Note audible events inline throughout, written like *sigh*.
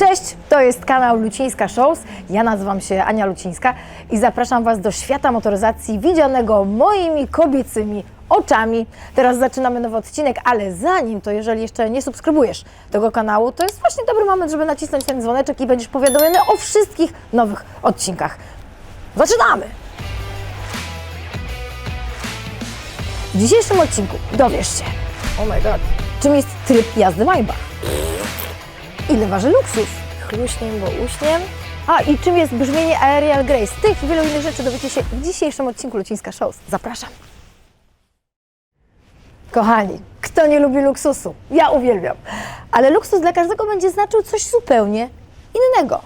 Cześć, to jest kanał Lucińska Shows. Ja nazywam się Ania Lucińska i zapraszam Was do świata motoryzacji widzianego moimi kobiecymi oczami. Teraz zaczynamy nowy odcinek, ale zanim to, jeżeli jeszcze nie subskrybujesz tego kanału, to jest właśnie dobry moment, żeby nacisnąć ten dzwoneczek i będziesz powiadomiony o wszystkich nowych odcinkach. Zaczynamy! W dzisiejszym odcinku dowiesz się, oh my god, czym jest tryb jazdy Maybach. Ile waży luksus? Chluśniem, bo uśniem. A i czym jest brzmienie Aerial Grace? Tych i wielu innych rzeczy dowiecie się w dzisiejszym odcinku Lucińska Shows. Zapraszam. Kochani, kto nie lubi luksusu? Ja uwielbiam. Ale luksus dla każdego będzie znaczył coś zupełnie innego.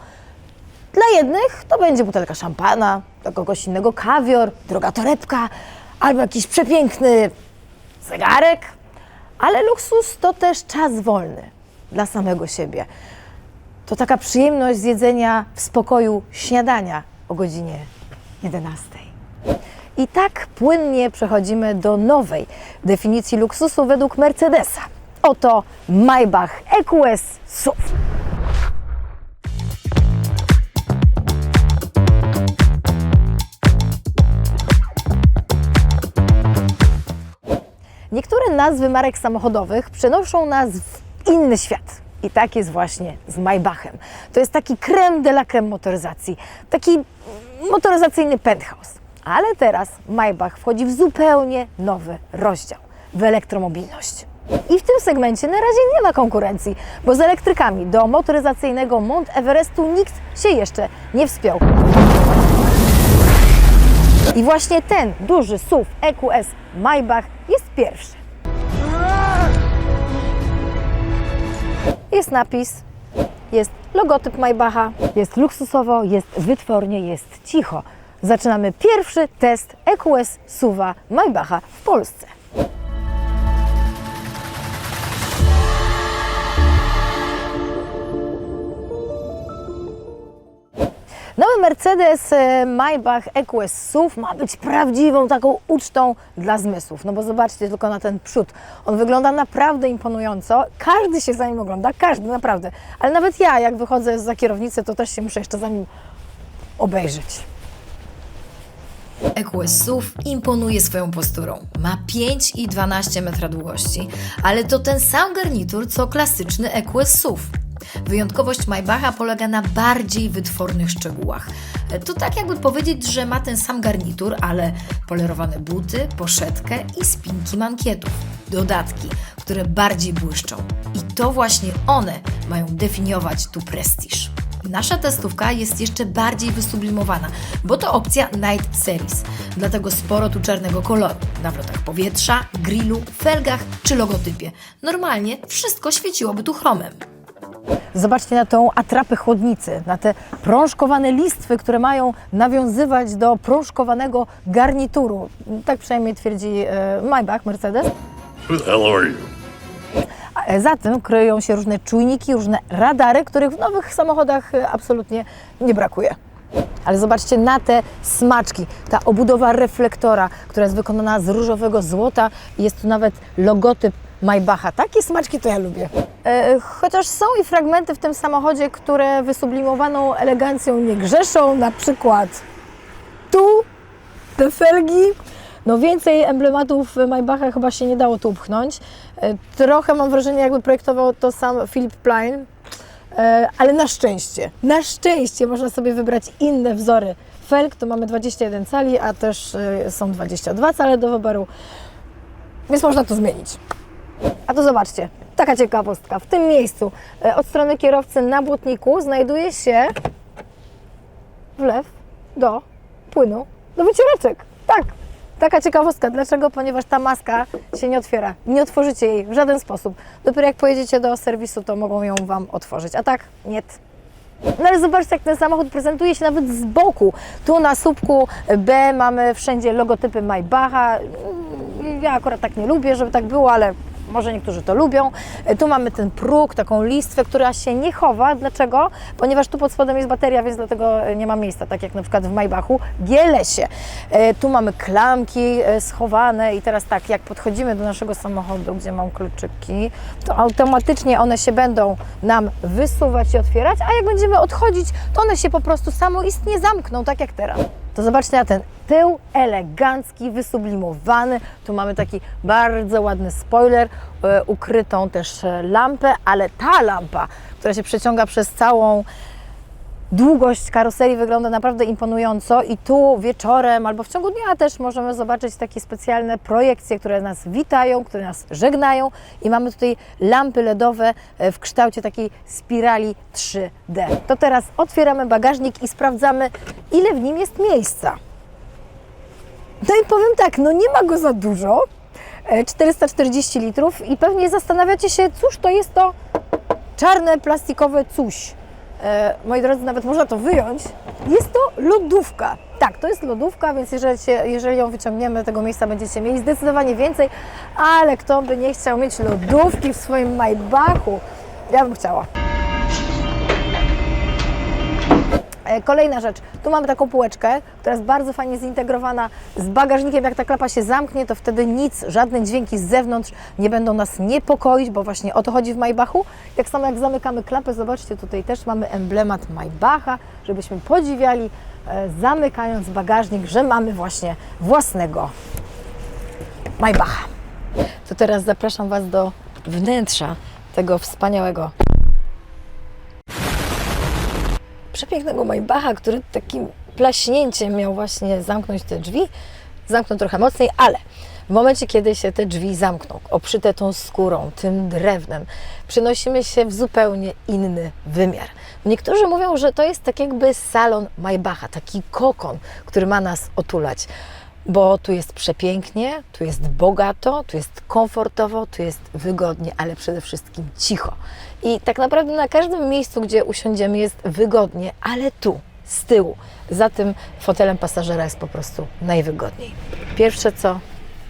Dla jednych to będzie butelka szampana, dla kogoś innego kawior, droga torebka, albo jakiś przepiękny zegarek. Ale luksus to też czas wolny dla samego siebie. To taka przyjemność z jedzenia w spokoju śniadania o godzinie 11. I tak płynnie przechodzimy do nowej definicji luksusu według Mercedesa. Oto Maybach EQS SUV. Niektóre nazwy marek samochodowych przenoszą nas w inny świat. I tak jest właśnie z Maybachem. To jest taki creme de la creme motoryzacji, taki motoryzacyjny penthouse. Ale teraz Maybach wchodzi w zupełnie nowy rozdział w elektromobilność. I w tym segmencie na razie nie ma konkurencji, bo z elektrykami do motoryzacyjnego Mount Everestu nikt się jeszcze nie wspiął. I właśnie ten duży SUV EQS Maybach jest pierwszy. Jest napis, jest logotyp Maybacha, jest luksusowo, jest wytwornie, jest cicho. Zaczynamy pierwszy test EQS SUVa Maybacha w Polsce. Nowy Mercedes e, Maybach EQS SUV ma być prawdziwą taką ucztą dla zmysłów. No bo zobaczcie tylko na ten przód. On wygląda naprawdę imponująco. Każdy się za nim ogląda, każdy naprawdę. Ale nawet ja, jak wychodzę za kierownicę, to też się muszę jeszcze za nim obejrzeć. EQS SUV imponuje swoją posturą. Ma 5 i 12 metra długości, ale to ten sam garnitur co klasyczny EQS SUV. Wyjątkowość Maybacha polega na bardziej wytwornych szczegółach. To tak jakby powiedzieć, że ma ten sam garnitur, ale polerowane buty, poszetkę i spinki mankietów. Dodatki, które bardziej błyszczą. I to właśnie one mają definiować tu prestiż. Nasza testówka jest jeszcze bardziej wysublimowana, bo to opcja Night Series. Dlatego sporo tu czarnego koloru. Na wrotach powietrza, grillu, felgach czy logotypie. Normalnie wszystko świeciłoby tu chromem. Zobaczcie na tą atrapę chłodnicy, na te prążkowane listwy, które mają nawiązywać do prążkowanego garnituru. Tak przynajmniej twierdzi e, Maybach, Mercedes. Who the hell are you? E, za tym kryją się różne czujniki, różne radary, których w nowych samochodach e, absolutnie nie brakuje. Ale zobaczcie na te smaczki, ta obudowa reflektora, która jest wykonana z różowego złota jest tu nawet logotyp Maybacha. Takie smaczki to ja lubię. E, chociaż są i fragmenty w tym samochodzie, które wysublimowaną elegancją nie grzeszą, na przykład tu te felgi. No więcej emblematów Maybacha chyba się nie dało tu upchnąć. E, Trochę mam wrażenie, jakby projektował to sam Philip Plein, E, ale na szczęście, na szczęście można sobie wybrać inne wzory felg. Tu mamy 21 cali, a też są 22 cale do wyboru, więc można to zmienić. A tu zobaczcie, taka ciekawostka. W tym miejscu e, od strony kierowcy na błotniku znajduje się wlew do płynu do wycieraczek. Tak, taka ciekawostka. Dlaczego? Ponieważ ta maska się nie otwiera. Nie otworzycie jej w żaden sposób. Dopiero jak pojedziecie do serwisu, to mogą ją Wam otworzyć. A tak, nie. No ale zobaczcie, jak ten samochód prezentuje się nawet z boku. Tu na słupku B mamy wszędzie logotypy Maybacha. Ja akurat tak nie lubię, żeby tak było, ale może niektórzy to lubią. E, Tu mamy ten próg, taką listwę, która się nie chowa. Dlaczego? Ponieważ tu pod spodem jest bateria, więc dlatego e, nie ma miejsca, tak jak na przykład w Maybachu GLS-ie. E, Tu mamy klamki e, schowane i teraz tak, jak podchodzimy do naszego samochodu, gdzie mam kluczyki, to automatycznie one się będą nam wysuwać i otwierać, a jak będziemy odchodzić, to one się po prostu samoistnie zamkną, tak jak teraz. To zobaczcie na ten tył elegancki, wysublimowany. Tu mamy taki bardzo ładny spoiler, e, ukrytą też e, lampę, ale ta lampa, która się przeciąga przez całą długość karoserii wygląda naprawdę imponująco i tu wieczorem albo w ciągu dnia też możemy zobaczyć takie specjalne projekcje, które nas witają, które nas żegnają i mamy tutaj lampy LEDowe e, w kształcie takiej spirali 3D. To teraz otwieramy bagażnik i sprawdzamy, ile w nim jest miejsca. No i powiem tak, no nie ma go za dużo, e, 440 litrów i pewnie zastanawiacie się, cóż to jest to czarne plastikowe coś. E, moi drodzy, nawet można to wyjąć. Jest to lodówka. Tak, to jest lodówka, więc jeżeli, się, jeżeli ją wyciągniemy, tego miejsca będziecie mieli zdecydowanie więcej, ale kto by nie chciał mieć lodówki w swoim Maybachu? Ja bym chciała. Kolejna rzecz, tu mamy taką półeczkę, która jest bardzo fajnie zintegrowana z bagażnikiem. Jak ta klapa się zamknie, to wtedy nic, żadne dźwięki z zewnątrz nie będą nas niepokoić, bo właśnie o to chodzi w Maybachu. Tak samo jak zamykamy klapę, zobaczcie, tutaj też mamy emblemat Maybacha, żebyśmy podziwiali, e, zamykając bagażnik, że mamy właśnie własnego Maybacha. To teraz zapraszam Was do wnętrza tego wspaniałego przepięknego Maybacha, który takim plaśnięciem miał właśnie zamknąć te drzwi. Zamknął trochę mocniej, ale w momencie, kiedy się te drzwi zamkną, obszyte tą skórą, tym drewnem, przenosimy się w zupełnie inny wymiar. Niektórzy mówią, że to jest tak jakby salon Maybacha, taki kokon, który ma nas otulać bo tu jest przepięknie, tu jest bogato, tu jest komfortowo, tu jest wygodnie, ale przede wszystkim cicho. I tak naprawdę na każdym miejscu, gdzie usiądziemy, jest wygodnie, ale tu, z tyłu, za tym fotelem pasażera jest po prostu najwygodniej. Pierwsze co,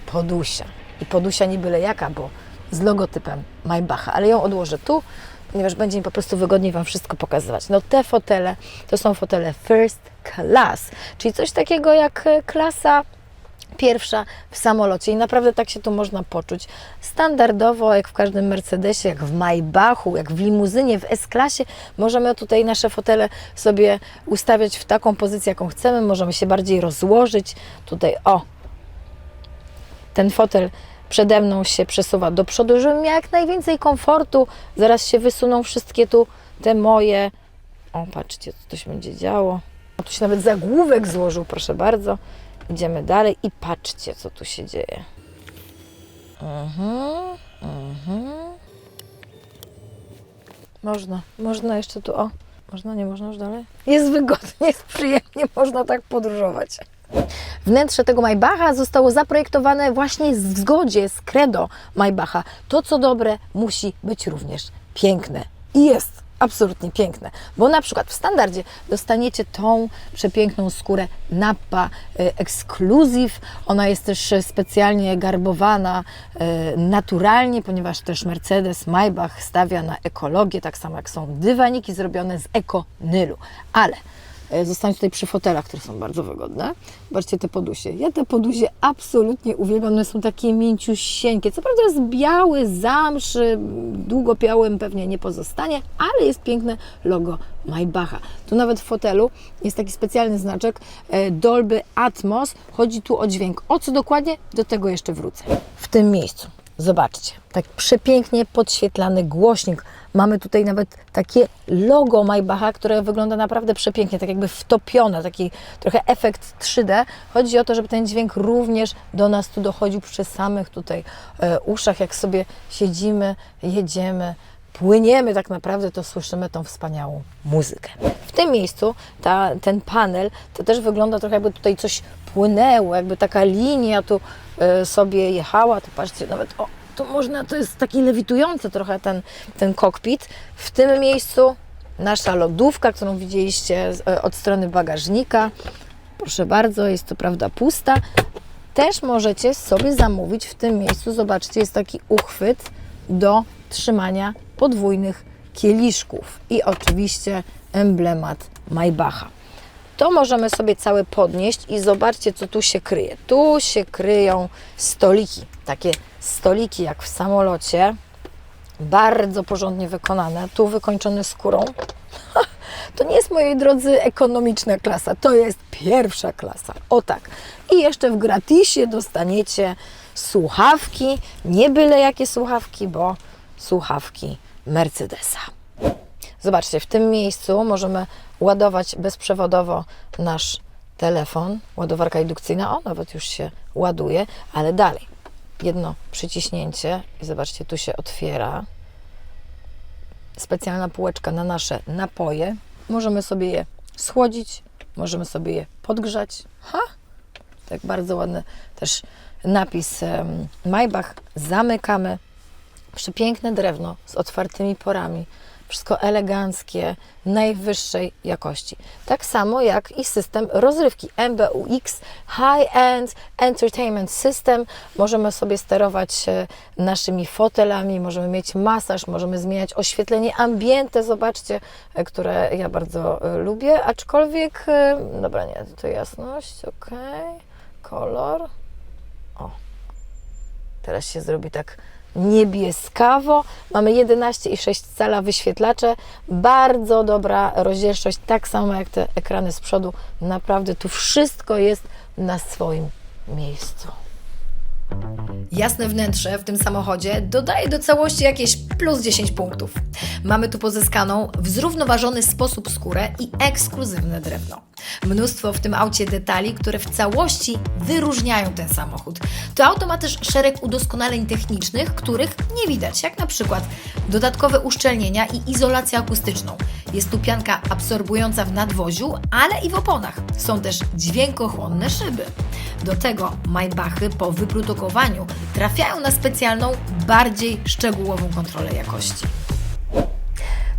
podusia. I podusia nie byle jaka, bo z logotypem Maybacha, ale ją odłożę tu, ponieważ będzie mi po prostu wygodniej Wam wszystko pokazywać. No te fotele to są fotele first class, czyli coś takiego jak e, klasa pierwsza w samolocie i naprawdę tak się tu można poczuć. Standardowo, jak w każdym Mercedesie, jak w Maybachu, jak w limuzynie, w S-klasie, możemy tutaj nasze fotele sobie ustawiać w taką pozycję, jaką chcemy, możemy się bardziej rozłożyć. Tutaj, o, ten fotel przede mną się przesuwa do przodu, żebym miała jak najwięcej komfortu. Zaraz się wysuną wszystkie tu te moje. O, patrzcie, co to się będzie działo. Tu się nawet zagłówek złożył, proszę bardzo. Idziemy dalej i patrzcie, co tu się dzieje. Mhm, mhm. Można, można jeszcze tu, o. Można, nie można już dalej? Jest wygodnie, jest przyjemnie, można tak podróżować. Wnętrze tego Maybacha zostało zaprojektowane właśnie w zgodzie z credo Maybacha. To, co dobre, musi być również piękne. I jest absolutnie piękne, bo na przykład w standardzie dostaniecie tą przepiękną skórę Nappa e, Exclusive. Ona jest też specjalnie garbowana e, naturalnie, ponieważ też Mercedes Maybach stawia na ekologię, tak samo jak są dywaniki zrobione z ekonylu. Ale Zostań tutaj przy fotelach, które są bardzo wygodne. Zobaczcie te podusie. Ja te podusie absolutnie uwielbiam. One są takie mięciusieńkie. Co prawda jest biały, zamsz, y, długopiałym pewnie nie pozostanie, ale jest piękne logo Maybacha. Tu nawet w fotelu jest taki specjalny znaczek e, Dolby Atmos. Chodzi tu o dźwięk. O co dokładnie? Do tego jeszcze wrócę. W tym miejscu. Zobaczcie, tak przepięknie podświetlany głośnik. Mamy tutaj nawet takie logo Maybacha, które wygląda naprawdę przepięknie, tak jakby wtopione, taki trochę efekt 3D. Chodzi o to, żeby ten dźwięk również do nas tu dochodził przy samych tutaj e, uszach, jak sobie siedzimy, jedziemy, płyniemy tak naprawdę, to słyszymy tą wspaniałą muzykę. W tym miejscu ta, ten panel to też wygląda trochę jakby tutaj coś płynęło, jakby taka linia tu e, sobie jechała, to patrzcie, nawet o, to można, to jest taki lewitujący trochę ten, ten kokpit. W tym miejscu nasza lodówka, którą widzieliście e, od strony bagażnika. Proszę bardzo, jest to prawda pusta. Też możecie sobie zamówić w tym miejscu, zobaczcie, jest taki uchwyt do trzymania podwójnych kieliszków i oczywiście emblemat Maybacha. To możemy sobie całe podnieść i zobaczcie, co tu się kryje. Tu się kryją stoliki, takie stoliki jak w samolocie, bardzo porządnie wykonane, tu wykończone skórą. *laughs* To nie jest, moi drodzy, ekonomiczna klasa, to jest pierwsza klasa. O tak. I jeszcze w gratisie dostaniecie słuchawki, nie byle jakie słuchawki, bo słuchawki Mercedesa. Zobaczcie, w tym miejscu możemy ładować bezprzewodowo nasz telefon, ładowarka indukcyjna, o nawet już się ładuje, ale dalej. Jedno przyciśnięcie i zobaczcie, tu się otwiera specjalna półeczka na nasze napoje. Możemy sobie je schłodzić, możemy sobie je podgrzać. Ha! Tak bardzo ładny też napis Maybach. Zamykamy. Przepiękne drewno z otwartymi porami. Wszystko eleganckie, najwyższej jakości. Tak samo jak i system rozrywki MBUX High End Entertainment System. Możemy sobie sterować e, naszymi fotelami, możemy mieć masaż, możemy zmieniać oświetlenie ambiente, zobaczcie, e, które ja bardzo e, lubię, aczkolwiek, dobra, nie, to jasność, ok, kolor, o, Teraz się zrobi tak niebieskawo. Mamy 11,6 cala wyświetlacze. Bardzo dobra rozdzielczość, tak samo jak te ekrany z przodu. Naprawdę tu wszystko jest na swoim miejscu. Jasne wnętrze w tym samochodzie dodaje do całości jakieś plus 10 punktów. Mamy tu pozyskaną w zrównoważony sposób skórę i ekskluzywne drewno. Mnóstwo w tym aucie detali, które w całości wyróżniają ten samochód. To auto ma też szereg udoskonaleń technicznych, których nie widać, jak na przykład dodatkowe uszczelnienia i izolację akustyczną. Jest tu pianka absorbująca w nadwoziu, ale i w oponach. Są też dźwiękochłonne szyby. Do tego Maybachy po wyprodukowaniu trafiają na specjalną, bardziej szczegółową kontrolę jakości.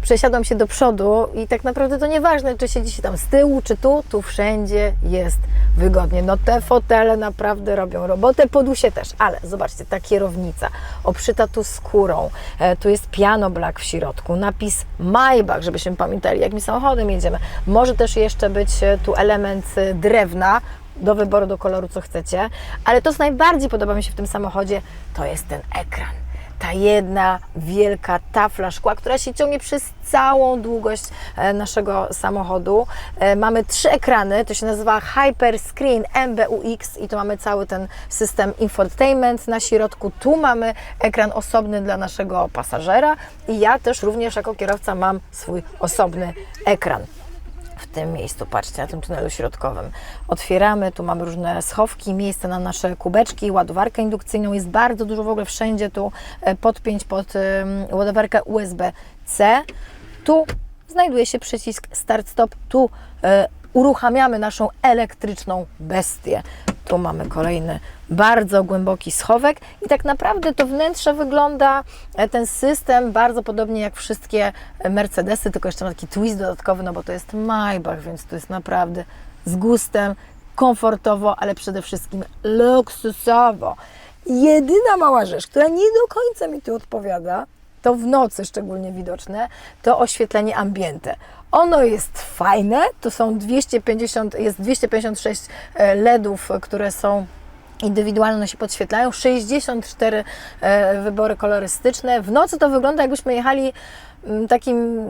Przesiadłam się do przodu i tak naprawdę to nieważne, czy siedzi się tam z tyłu, czy tu, tu wszędzie jest wygodnie. No te fotele naprawdę robią robotę, podusie też, ale zobaczcie, ta kierownica obszyta tu skórą, e, tu jest piano black w środku, napis Maybach, żebyśmy pamiętali, jakim samochodem jedziemy. Może też jeszcze być e, tu element e, drewna, do wyboru, do koloru, co chcecie, ale to, co najbardziej podoba mi się w tym samochodzie, to jest ten ekran ta jedna wielka tafla szkła, która się ciągnie przez całą długość e, naszego samochodu. E, Mamy trzy ekrany, to się nazywa Hyper Screen MBUX i tu mamy cały ten system infotainment na środku. Tu mamy ekran osobny dla naszego pasażera i ja też również jako kierowca mam swój osobny ekran tym miejscu, patrzcie, na tym tunelu środkowym. Otwieramy, tu mamy różne schowki, miejsce na nasze kubeczki, ładowarkę indukcyjną, jest bardzo dużo w ogóle wszędzie tu e, podpięć pod ładowarkę USB-C. Tu znajduje się przycisk start-stop, tu e, uruchamiamy naszą elektryczną bestię. Tu mamy kolejny bardzo głęboki schowek i tak naprawdę to wnętrze wygląda, e, ten system bardzo podobnie jak wszystkie Mercedesy, tylko jeszcze ma taki twist dodatkowy, no bo to jest Maybach, więc to jest naprawdę z gustem, komfortowo, ale przede wszystkim luksusowo. Jedyna mała rzecz, która nie do końca mi tu odpowiada, to w nocy szczególnie widoczne, to oświetlenie ambiente. Ono jest fajne, to są 250, jest 256 e, LEDów, które są indywidualne, one się podświetlają, 64 e, wybory kolorystyczne. W nocy to wygląda jakbyśmy jechali mm, takim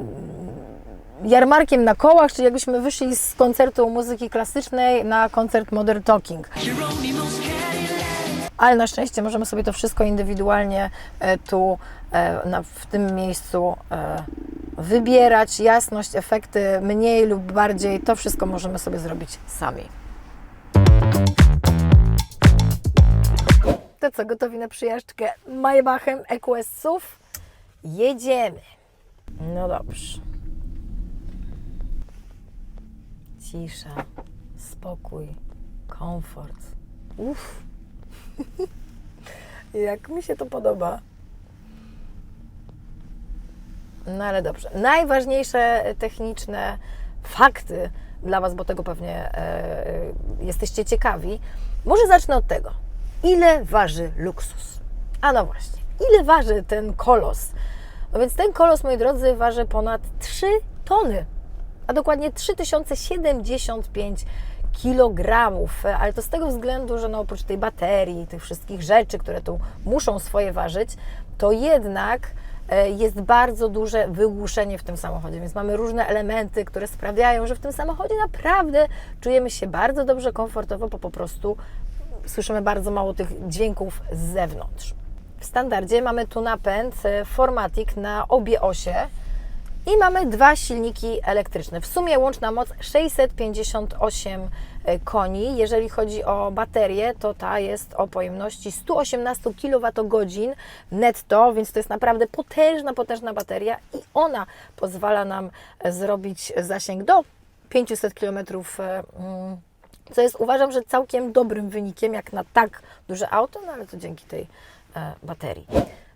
jarmarkiem na kołach, czyli jakbyśmy wyszli z koncertu muzyki klasycznej na koncert Modern Talking. Ale na szczęście możemy sobie to wszystko indywidualnie e, tu e, w tym miejscu e, wybierać. Jasność, efekty mniej lub bardziej, to wszystko możemy sobie zrobić sami. To co, gotowi na przyjażdżkę Maybachem EQS SUV? Jedziemy. No dobrze. Cisza, spokój, komfort. Uff. *laughs* Jak mi się to podoba. No ale dobrze. Najważniejsze techniczne fakty dla Was, bo tego pewnie e, jesteście ciekawi. Może zacznę od tego. Ile waży luksus? A no właśnie. ile waży ten kolos? No więc ten kolos, moi drodzy, waży ponad 3 tony, a dokładnie 3075 kilogramów, ale to z tego względu, że no oprócz tej baterii tych wszystkich rzeczy, które tu muszą swoje ważyć, to jednak e, jest bardzo duże wygłuszenie w tym samochodzie, więc mamy różne elementy, które sprawiają, że w tym samochodzie naprawdę czujemy się bardzo dobrze, komfortowo, bo po prostu słyszymy bardzo mało tych dźwięków z zewnątrz. W standardzie mamy tu napęd e, Formatic na obie osie i mamy dwa silniki elektryczne. W sumie łączna moc 658 koni. Jeżeli chodzi o baterię, to ta jest o pojemności 118 kWh netto, więc to jest naprawdę potężna, potężna bateria i ona pozwala nam zrobić zasięg do 500 km co jest uważam, że całkiem dobrym wynikiem, jak na tak duże auto, no ale to dzięki tej e, baterii.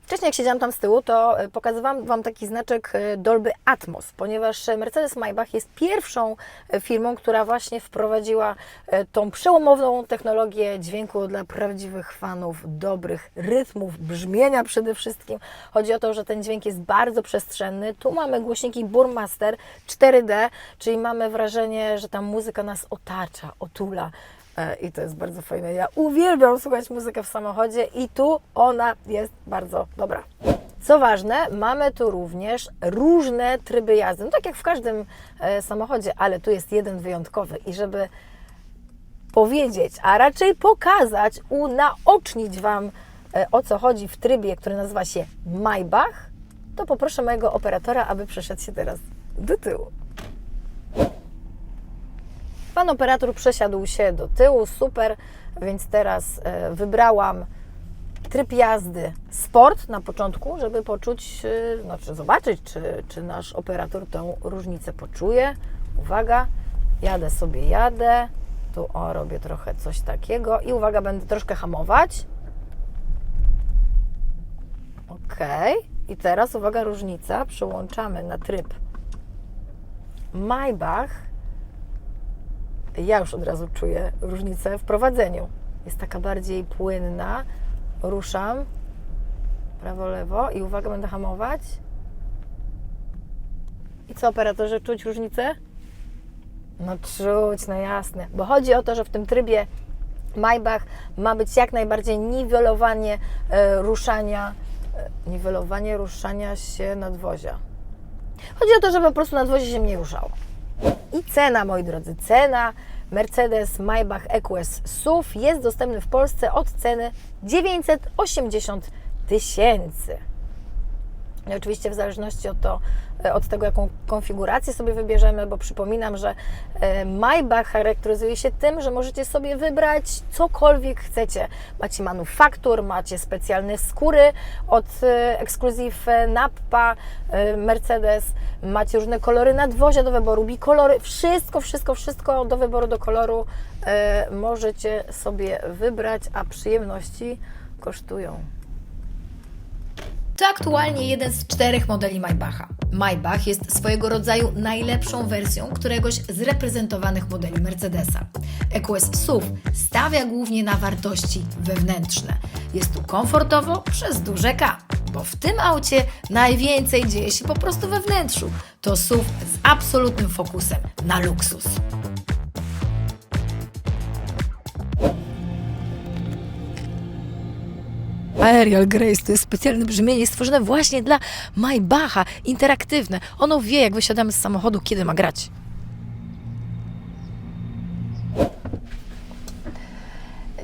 Wcześniej jak siedziałam tam z tyłu, to e, pokazywałam Wam taki znaczek e, Dolby Atmos, ponieważ Mercedes Maybach jest pierwszą e, firmą, która właśnie wprowadziła e, tą przełomową technologię dźwięku dla prawdziwych fanów, dobrych rytmów, brzmienia przede wszystkim. Chodzi o to, że ten dźwięk jest bardzo przestrzenny. Tu mamy głośniki Burmaster 4D, czyli mamy wrażenie, że ta muzyka nas otacza, otula. E, I to jest bardzo fajne. Ja uwielbiam słuchać muzykę w samochodzie i tu ona jest bardzo dobra. Co ważne, mamy tu również różne tryby jazdy. No tak jak w każdym e, samochodzie, ale tu jest jeden wyjątkowy. I żeby powiedzieć, a raczej pokazać, unaocznić Wam e, o co chodzi w trybie, który nazywa się Maybach, to poproszę mojego operatora, aby przeszedł się teraz do tyłu. Pan operator przesiadł się do tyłu, super, więc teraz e, wybrałam tryb jazdy sport na początku, żeby poczuć, znaczy zobaczyć, czy, czy nasz operator tą różnicę poczuje. Uwaga, jadę sobie, jadę. Tu o, robię trochę coś takiego i uwaga, będę troszkę hamować. Ok. I teraz uwaga, różnica. Przełączamy na tryb Maybach ja już od razu czuję różnicę w prowadzeniu. Jest taka bardziej płynna. Ruszam prawo, lewo i uwaga, będę hamować. I co, operatorze, czuć różnicę? No czuć, no jasne. Bo chodzi o to, że w tym trybie Maybach ma być jak najbardziej niwelowanie e, ruszania, e, niwelowanie ruszania się nadwozia. Chodzi o to, żeby po prostu nadwozie się mniej ruszało. I cena, moi drodzy, cena Mercedes Maybach EQS SUV jest dostępny w Polsce od ceny 980 tysięcy. I oczywiście w zależności od, to, od tego, jaką konfigurację sobie wybierzemy, bo przypominam, że e, Maybach charakteryzuje się tym, że możecie sobie wybrać cokolwiek chcecie. Macie manufaktur, macie specjalne skóry od e, Exclusive Nappa, e, Mercedes, macie różne kolory nadwozia do wyboru, bikolory, wszystko, wszystko, wszystko do wyboru, do koloru możecie sobie wybrać, a przyjemności kosztują. To aktualnie jeden z czterech modeli Maybacha. Maybach jest swojego rodzaju najlepszą wersją któregoś z reprezentowanych modeli Mercedesa. EQS SUV stawia głównie na wartości wewnętrzne. Jest tu komfortowo przez duże K, bo w tym aucie najwięcej dzieje się po prostu we wnętrzu. To SUV z absolutnym fokusem na luksus. Aerial Grace to jest specjalne brzmienie stworzone właśnie dla Maybacha, interaktywne. Ono wie, jak wysiadamy z samochodu, kiedy ma grać.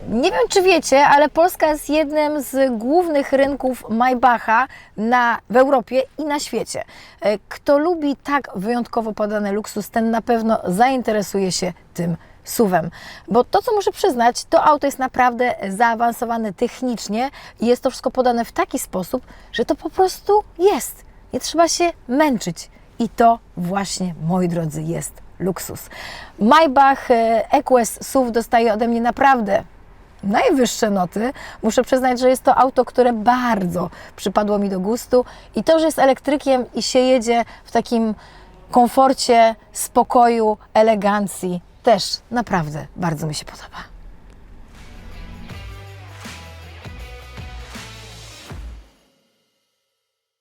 Nie wiem, czy wiecie, ale Polska jest jednym z głównych rynków Maybacha na, w Europie i na świecie. E, Kto lubi tak wyjątkowo podany luksus, ten na pewno zainteresuje się tym suwem. Bo to, co muszę przyznać, to auto jest naprawdę zaawansowane technicznie i jest to wszystko podane w taki sposób, że to po prostu jest. Nie trzeba się męczyć. I to właśnie, moi drodzy, jest luksus. Maybach e, EQS SUV dostaje ode mnie naprawdę najwyższe noty. Muszę przyznać, że jest to auto, które bardzo przypadło mi do gustu i to, że jest elektrykiem i się jedzie w takim komforcie, spokoju, elegancji, też naprawdę bardzo mi się podoba.